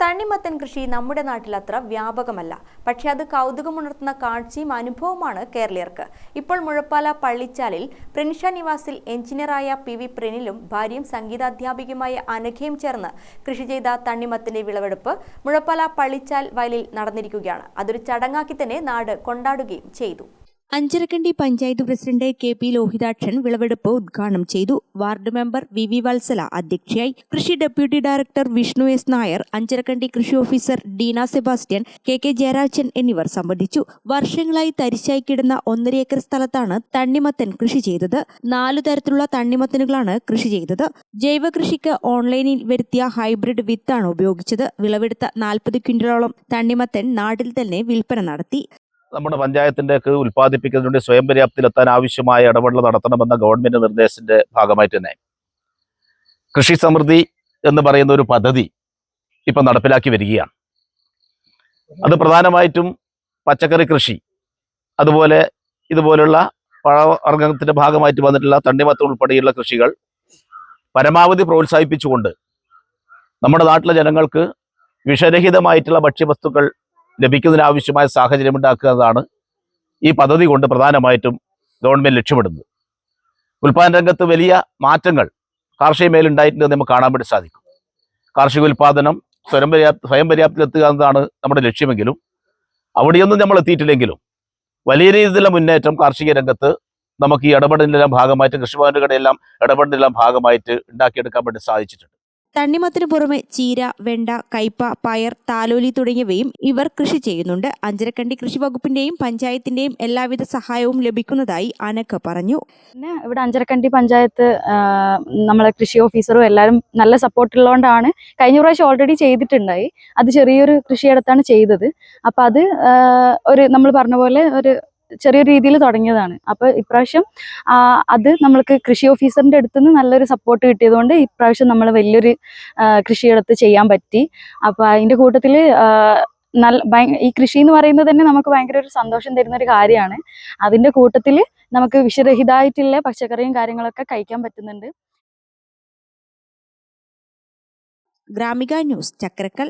തണ്ണിമത്തൻ കൃഷി നമ്മുടെ നാട്ടിൽ അത്ര വ്യാപകമല്ല. പക്ഷേ അത് കൗതുകമുണർത്തുന്ന കാഴ്ചയും അനുഭവമാണ് കേരളീയർക്ക്. ഇപ്പോൾ മുഴപ്പാല പള്ളിച്ചാലിൽ പ്രിൻഷ നിവാസിൽ എഞ്ചിനീയറായ പി വി പ്രിനിലും ഭാര്യയും സംഗീതാധ്യാപികയുമായ അനഘയും ചേർന്ന് കൃഷി ചെയ്ത തണ്ണിമത്തിന്റെ വിളവെടുപ്പ് മുഴപ്പാല പള്ളിച്ചാൽ വയലിൽ നടന്നിരിക്കുകയാണ്. അതൊരു ചടങ്ങാക്കി തന്നെ നാട് കൊണ്ടാടുകയും ചെയ്തു. Anjarakandy panchayat president K P Lohithakshan വിളവെടുപ്പ് ഉദ്ഘാടനം ചെയ്തു. Ward member V V Valsala അധ്യക്ഷയായി. കൃഷി deputy director Vishnu S Nair Anjarakandy കൃഷി officer Deena Sebastian K K Jayarajan എന്നിവർ സംബന്ധിച്ചു. വർഷങ്ങളായി തരിശായി കിടന്ന ഒന്നര ഏക്കർ സ്ഥലത്താണ് തണ്ണിമത്തൻ കൃഷി ചെയ്തത്. നാലു തരത്തിലുള്ള തണ്ണിമത്തനുകളാണ് കൃഷി ചെയ്തത്. ജൈവ കൃഷിക്ക് ഓൺലൈനിൽ വരുത്തിയ ഹൈബ്രിഡ് വിത്താണ് ഉപയോഗിച്ചത്. വിളവെടുത്ത നാൽപ്പത് ക്വിന്റലോളം തണ്ണിമത്തൻ നാട്ടിൽ തന്നെ വിൽപ്പന നടത്തി. നമ്മുടെ പഞ്ചായത്തിന്റെക്ക് ഉൽപ്പാദിപ്പിക്കുന്നതിന് വേണ്ടി സ്വയം പര്യാപ്തിയിലെത്താൻ ആവശ്യമായ ഇടപെടൽ നടത്തണമെന്ന ഗവൺമെന്റ് നിർദ്ദേശത്തിന്റെ ഭാഗമായിട്ട് തന്നെ. കൃഷി സമൃദ്ധി എന്ന് പറയുന്ന ഒരു പദ്ധതി ഇപ്പം നടപ്പിലാക്കി വരികയാണ്. അത് പ്രധാനമായിട്ടും പച്ചക്കറി കൃഷി അതുപോലെ ഇതുപോലുള്ള പഴവർഗത്തിന്റെ ഭാഗമായിട്ട് വന്നിട്ടുള്ള തണ്ണിമത്തം ഉൾപ്പെടെയുള്ള കൃഷികൾ പരമാവധി പ്രോത്സാഹിപ്പിച്ചുകൊണ്ട് നമ്മുടെ നാട്ടിലെ ജനങ്ങൾക്ക് വിഷരഹിതമായിട്ടുള്ള ഭക്ഷ്യവസ്തുക്കൾ ലഭിക്കുന്നതിനാവശ്യമായ സാഹചര്യം ഉണ്ടാക്കുക എന്നതാണ് ഈ പദ്ധതി കൊണ്ട് പ്രധാനമായിട്ടും ഗവൺമെന്റ് ലക്ഷ്യമിടുന്നത്. ഉൽപ്പാദന രംഗത്ത് വലിയ മാറ്റങ്ങൾ കാർഷിക മേലുണ്ടായിട്ടുണ്ടെന്ന് നമുക്ക് കാണാൻ വേണ്ടി സാധിക്കും. കാർഷിക ഉൽപ്പാദനം സ്വയം പര്യാപ്ത സ്വയം പര്യാപ്തത്തിലെത്തുക എന്നതാണ് നമ്മുടെ ലക്ഷ്യമെങ്കിലും. അവിടെയൊന്നും നമ്മൾ എത്തിയിട്ടില്ലെങ്കിലും വലിയ രീതിയിലുള്ള മുന്നേറ്റം കാർഷിക രംഗത്ത് നമുക്ക് ഈ ഇടപെടലിനെല്ലാം ഭാഗമായിട്ട് കൃഷിഭവനുകളുടെ എല്ലാം ഇടപെടലിനെല്ലാം ഭാഗമായിട്ട് ഉണ്ടാക്കിയെടുക്കാൻ വേണ്ടി സാധിച്ചിട്ടുണ്ട്. തണ്ണിമത്തിന് പുറമെ ചീര വെണ്ട കയ്പ പയർ താലോലി തുടങ്ങിയവയും ഇവർ കൃഷി ചെയ്യുന്നുണ്ട്. അഞ്ചരക്കണ്ടി കൃഷി വകുപ്പിന്റെയും പഞ്ചായത്തിന്റെയും എല്ലാവിധ സഹായവും ലഭിക്കുന്നതായി അനക്ക് പറഞ്ഞു. പിന്നെ ഇവിടെ അഞ്ചരക്കണ്ടി പഞ്ചായത്ത് നമ്മളെ കൃഷി ഓഫീസറും എല്ലാവരും നല്ല സപ്പോർട്ട് ഉള്ളതുകൊണ്ടാണ് കഴിഞ്ഞ പ്രാവശ്യം ഓൾറെഡി ചെയ്തിട്ടുണ്ടായി. അത് ചെറിയൊരു കൃഷിയിടത്താണ് ചെയ്തത്. അപ്പം അത് ഒരു നമ്മൾ പറഞ്ഞ പോലെ ഒരു ചെറിയ രീതിയിൽ തുടങ്ങിയതാണ്. അപ്പോൾ ഇപ്രാവശ്യം അത് നമ്മൾക്ക് കൃഷി ഓഫീസറിന്റെ അടുത്ത് നിന്ന് നല്ലൊരു സപ്പോർട്ട് കിട്ടിയതുകൊണ്ട് ഇപ്രാവശ്യം നമ്മൾ വലിയൊരു കൃഷിയിടത്ത് ചെയ്യാൻ പറ്റി. അപ്പോൾ അതിന്റെ കൂട്ടത്തിൽ നല്ല ഈ കൃഷി എന്ന് പറയുന്നത് തന്നെ നമുക്ക് ഭയങ്കര ഒരു സന്തോഷം തരുന്ന ഒരു കാര്യമാണ്. അതിന്റെ കൂട്ടത്തിൽ നമുക്ക് വിഷരഹിതമായിട്ടുള്ള പച്ചക്കറിയും കാര്യങ്ങളൊക്കെ കഴിക്കാൻ പറ്റുന്നുണ്ട്. ഗ്രാമിക ന്യൂസ് ചക്രക്കൽ.